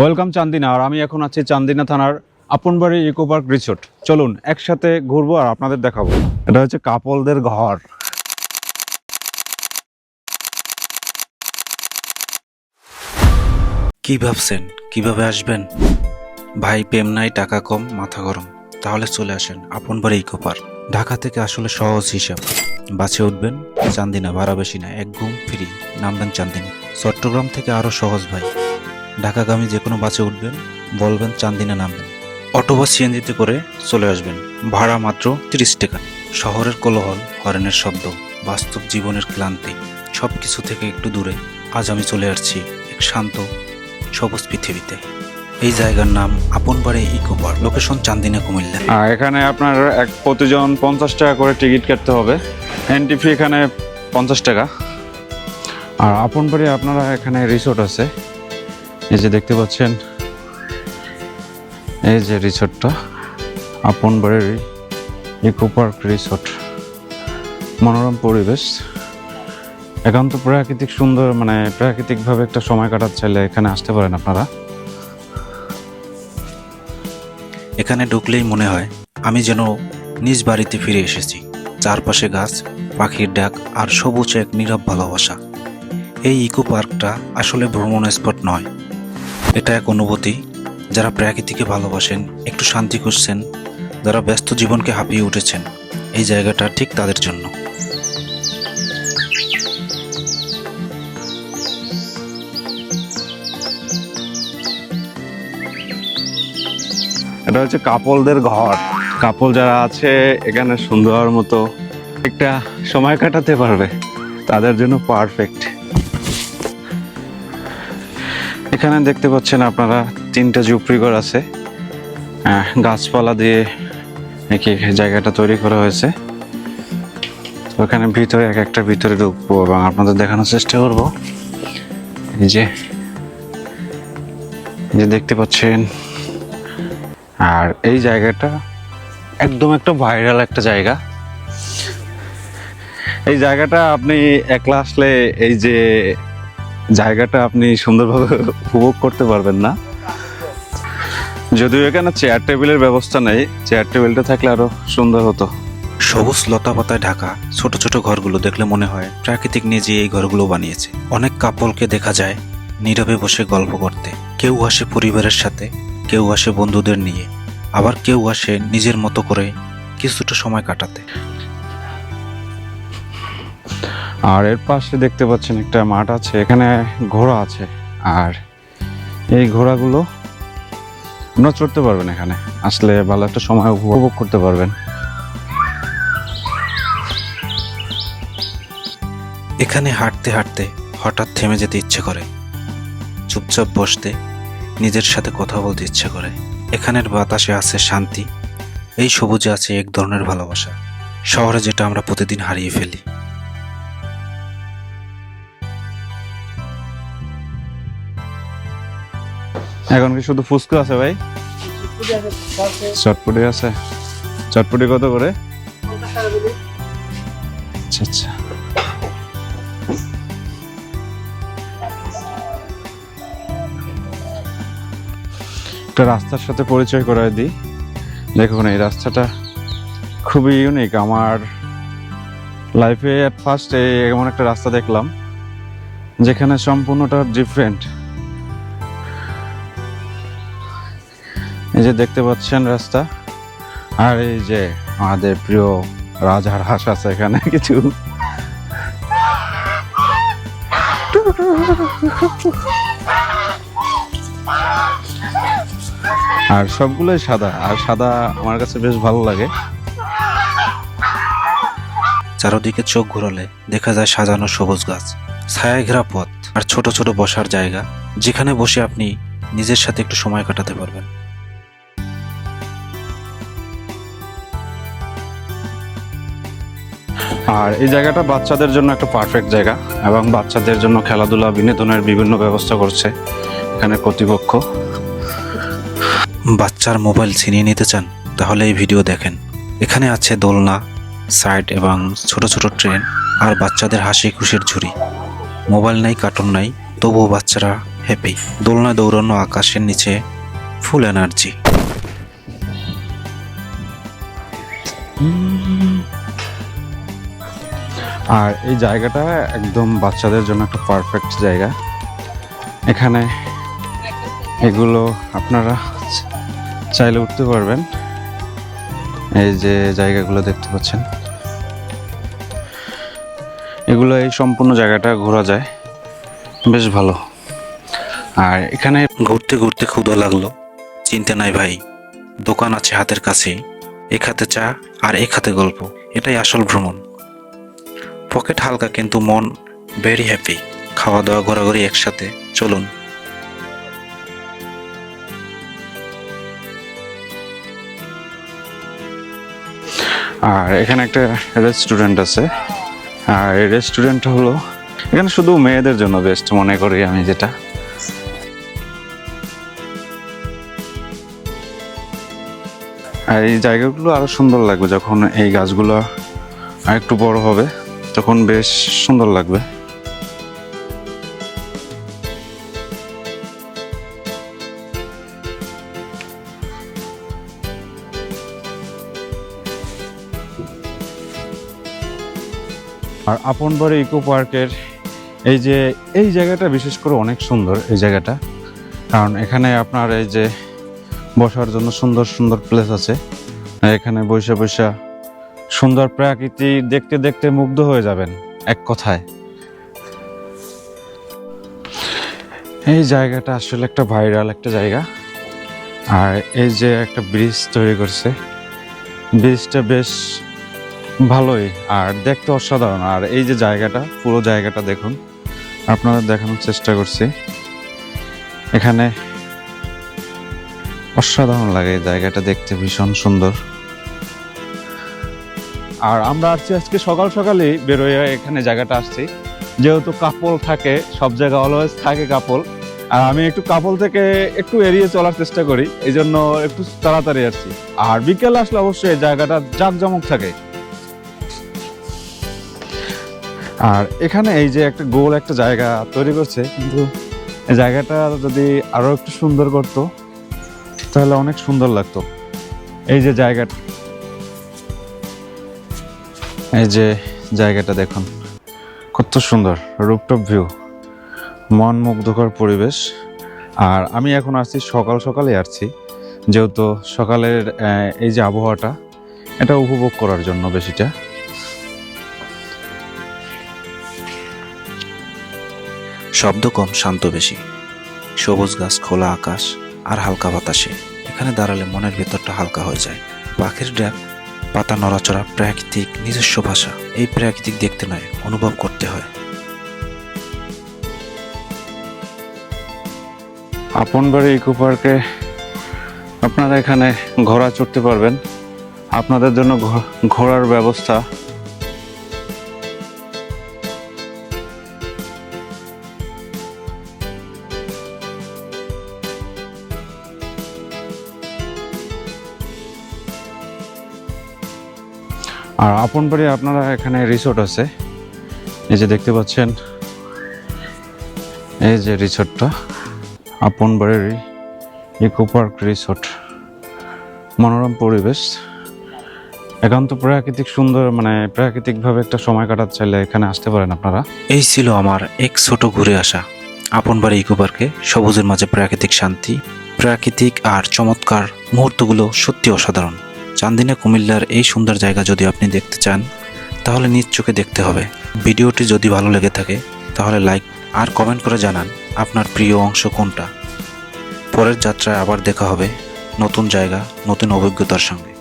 Welcome Chandina, আর আমি এখন আছি চান্দিনা থানার আপনবাড়ি ইকো পার্ক রিসোর্ট। চলুন, একসাথে ঘুরবো আর আপনাদের দেখাবো। এটা হচ্ছে কাপলদের ঘর। কি ভাবছেন? কীভাবে আসবেন? ভাই, প্রেম নাই, টাকা কম, মাথা গরম। তাহলে চলে আসেন আপন বাড়ি ইকো পার্ক। ঢাকা থেকে আসলে সহজ হিসাব। বাসে উঠবেন, চান্দিনা ভাড়া বেশি না, এক ঘুম ফ্রি। নামবেন চান্দিনা। চট্টগ্রাম থেকে আরও সহজ, ভাই। ঢাকাগামী যে কোনো বাসে উঠবেন, বলবেন চান্দিনা নামবেন। অটো বা সিএনজিতে করে চলে আসবেন, ভাড়া মাত্র তিরিশ টাকা। শহরের কোলাহল, হরেনের শব্দ, বাস্তব জীবনের ক্লান্তি সব কিছু থেকে একটু দূরে। আজ আমি চলে আসছি এক শান্ত, সবুজ পৃথিবীতে। এই জায়গার নাম Apon Bari Eco Park, location Chandina, Comilla. এখানে আপনার এক প্রতিজন পঞ্চাশ টাকা করে টিকিট কাটতে হবে। এন্ট্রি ফি এখানে পঞ্চাশ টাকা। আর আপন আপনবাড়ি আপনারা এখানে রিসোর্ট আছে। এই যে দেখতে পাচ্ছেন, এই যে রিসোর্টটা আপনবাড়ির ইকো পার্ক রিসোর্ট মনোরম পরিবেশ। একান্ত প্রাকৃতিক সুন্দর মানে প্রাকৃতিকভাবে একটা সময় কাটাতে চাইলে এখানে আসতে পারেন আপনারা। এখানে ঢুকলেই মনে হয় আমি যেন নিজ বাড়িতে ফিরে এসেছি। চারপাশে গাছ, পাখির ডাক আর সবুজ এক নীরব ভালোবাসা। এই ইকো পার্কটা আসলে ভ্রমণ স্পট নয় এটা এক অনুভূতি যারা প্রকৃতিকে ভালোবাসেন, একটু শান্তি খুঁজছেন, যারা ব্যস্ত জীবনকে হাঁপিয়ে উঠেছেন, এই জায়গাটা ঠিক তাদের জন্য। এটা হচ্ছে কাপলদের ঘর। কাপল যারা আছে, এখানে সুন্দর মতো, একটা সময় কাটাতে পারবে। তাদের জন্য পারফেক্ট এখানে দেখতে পাচ্ছেন আপনারা তিনটা ঝুপড়ি ঘর আছে। গাছপালা দিয়ে নাকি জায়গাটা তৈরি করা হয়েছে। তো এখানে ভিতরে এক একটা ভিতরে ঢুকবো এবং আপনাদের দেখানোর চেষ্টা করব। এই যে যে দেখতে পাচ্ছেন। আর এই জায়গাটা একদম একটা ভাইরাল একটা জায়গা। এই জায়গাটা আপনি একলা আসলে এই যে জায়গাটা আপনি সুন্দরভাবে উপভোগ করতে পারবেন না। যদিও এখানে চেয়ার টেবিলের ব্যবস্থা নেই চেয়ার টেবিলটা থাকলে আরও সুন্দর হতো। সবুজ লতা পাতায় ঢাকা, ছোট ছোট ঘরগুলো দেখলে মনে হয় প্রাকৃতিক নিজে এই ঘরগুলো বানিয়েছে। অনেক কাপলকে দেখা যায় নীরবে বসে গল্প করতে। কেউ আসে পরিবারের সাথে, কেউ আসে বন্ধুদের নিয়ে। আবার কেউ আসে নিজের মতো করে কিছুটা সময় কাটাতে। আর এর পাশে দেখতে পাচ্ছেন একটা মাঠ আছে, এখানে ঘোড়া আছে। আর এই ঘোড়াগুলো আপনারা চড়তে পারবেন এখানে, আসলে ভালো একটা সময় উপভোগ করতে পারবেন। এখানে হাঁটতে হাঁটতে হঠাৎ থেমে যেতে ইচ্ছে করে। চুপচাপ বসতে নিজের সাথে কথা বলতে ইচ্ছে করে। এখানের বাতাসে আছে শান্তি, এই সবুজে আছে এক ধরনের ভালোবাসা। শহরে যেটা আমরা প্রতিদিন হারিয়ে ফেলি। এখন কি শুধু ফুচকা আছে ভাই? চটপটি আছে। চটপটি কত করে? আচ্ছা আচ্ছা। একটা রাস্তার সাথে পরিচয় করায় দিই। দেখুন, এই রাস্তাটা খুবই ইউনিক আমার লাইফে অ্যাট ফার্স্ট এমন একটা রাস্তা দেখলাম, যেখানে সম্পূর্ণটা ডিফারেন্ট এই যে দেখতে পাচ্ছেন রাস্তা। আর এই যে আমাদের প্রিয় রাজার হাঁস আছে এখানে কিছু। আর সবগুলোই সাদা, আর সাদা আমার কাছে বেশ ভালো লাগে। চারদিকে চোখ ঘুরালে দেখা যায় সাজানো সবুজ গাছ, ছায়া ঘেরা পথ আর ছোট ছোট বসার জায়গা, যেখানে বসে আপনি নিজের সাথে একটু সময় কাটাতে পারবেন। আর এই জায়গাটা বাচ্চাদের জন্য একটা পারফেক্ট জায়গা এবং বাচ্চাদের জন্য খেলাধুলা, বিনোদনের বিভিন্ন ব্যবস্থা করছে এখানে কর্তৃপক্ষ। বাচ্চার মোবাইল ছিনিয়ে নিতে চান, তাহলে এই ভিডিও দেখেন। এখানে আছে দোলনা, সাইড এবং ছোট ছোট ট্রেন আর বাচ্চাদের হাসি খুশির ঝুড়ি। মোবাইল নাই, কার্টুন নাই, তবুও বাচ্চারা হ্যাপি দোলনায় দৌড়ানো, আকাশের নিচে ফুল এনার্জি আর এই জায়গাটা একদম বাচ্চাদের জন্য একটা পারফেক্ট জায়গা। এখানে এগুলো আপনারা চাইলে উঠতে পারবেন। এই যে জায়গাগুলো দেখতে পাচ্ছেন। এগুলো এই সম্পূর্ণ জায়গাটা ঘোরা যায়। বেশ ভালো। আর এখানে ঘুরতে ঘুরতে ক্ষুধা লাগল। চিন্তা নাই ভাই, দোকান আছে হাতের কাছেই এক হাতে চা আর এক হাতে গল্প। এটাই আসল ভ্রমণ। পকেট হালকা কিন্তু মন ভেরি হ্যাপি খাওয়া দাওয়া ঘোরাঘুরি একসাথে, চলুন। আর এখানে একটা রেস্টুরেন্ট আছে। আর এই রেস্টুরেন্ট হলো, এখানে শুধু মেয়েদের জন্য বেস্ট মনে করি আমি যেটা। আর এই জায়গাগুলো আরও সুন্দর লাগবে যখন এই গাছগুলো আর একটু বড় হবে। তখন বেশ সুন্দর লাগবে। আর আপনবাড়ি ইকো পার্কের এই যে, এই জায়গাটা বিশেষ করে অনেক সুন্দর, এই জায়গাটা। কারণ এখানে আপনার এই যে বসার জন্য সুন্দর সুন্দর প্লেস আছে। এখানে বসে বসে সুন্দর প্রাকৃতি দেখতে দেখতে মুগ্ধ হয়ে যাবেন এক কথায়। এই জায়গাটা আসলে একটা ভাইরাল একটা জায়গা। আর এই যে একটা ব্রিজ তৈরি করছে, ব্রিজটা বেশ ভালোই আর দেখতে অসাধারণ। আর এই যে জায়গাটা, পুরো জায়গাটা দেখুন, আপনাদের দেখানোর চেষ্টা করছি। এখানে অসাধারণ লাগে জায়গাটা দেখতে, ভীষণ সুন্দর। আর আমরা আসছি আজকে সকাল সকালেই বেরোয় এখানে জায়গাটা আসছি। যেহেতু কাপল থাকে, সব জায়গা অলওয়েজ থাকে কাপল আর আমি একটু কাপল থেকে একটু এড়িয়ে চলার চেষ্টা করি এই জন্য একটু তাড়াতাড়ি আসছি। আর বিকেলে আসলে অবশ্যই জায়গাটা জাঁকজমক থাকে। আর এখানে এই যে একটা গোল একটা জায়গা তৈরি করছে, কিন্তু জায়গাটা যদি আরও একটু সুন্দর করতো, তাহলে অনেক সুন্দর লাগতো। এই যে জায়গাটা। এই যে জায়গাটা দেখুন, কত সুন্দর রুপটপ ভিউ মন মুগ্ধকর পরিবেশ। আর আমি এখন আসছি, সকাল সকালে আসছি, যেহেতু সকালের এই যে আবহাওয়াটা, এটা উপভোগ করার জন্য বেশিটা। শব্দ কম, শান্ত বেশি। সবুজ গাছ, খোলা আকাশ আর হালকা বাতাসে। এখানে দাঁড়ালে মনের ভেতরটা হালকা হয়ে যায়। পাখির ডাক পাতা নড়াচড়া প্রাকৃতিক নিজস্ব ভাষা। এই প্রাকৃতিক দেখতে নয়, অনুভব করতে হয়। আপন বাড়ি ইকো পার্কে আপনারা এখানে ঘোড়া চড়তে পারবেন। আপনাদের জন্য ঘোড়ার ব্যবস্থা আর আপন বাড়ি আপনারা এখানে রিসোর্ট আছে। এই যে দেখতে পাচ্ছেন, এই যে রিসোর্টটা আপন বাড়ির ইকো পার্ক রিসোর্ট মনোরম পরিবেশ। একান্ত প্রাকৃতিক সুন্দর মানে প্রাকৃতিকভাবে একটা সময় কাটাতে চাইলে এখানে আসতে পারেন আপনারা। এই ছিল আমার এক ছোট ঘুরে আসা। আপন বাড়ি ইকো পার্কে সবুজের মাঝে প্রাকৃতিক শান্তি, প্রাকৃতিক আর চমৎকার মুহূর্তগুলো সত্যি অসাধারণ। চান্দিনা কুমিল্লার এই সুন্দর জায়গা যদি আপনি দেখতে চান, তাহলে নিজ চোখে দেখতে হবে। ভিডিওটি যদি ভালো লেগে থাকে, তাহলে লাইক আর কমেন্ট করে জানান আপনার প্রিয় অংশ কোনটা। পরের যাত্রায় আবার দেখা হবে নতুন জায়গা, নতুন অভিজ্ঞতার সঙ্গে।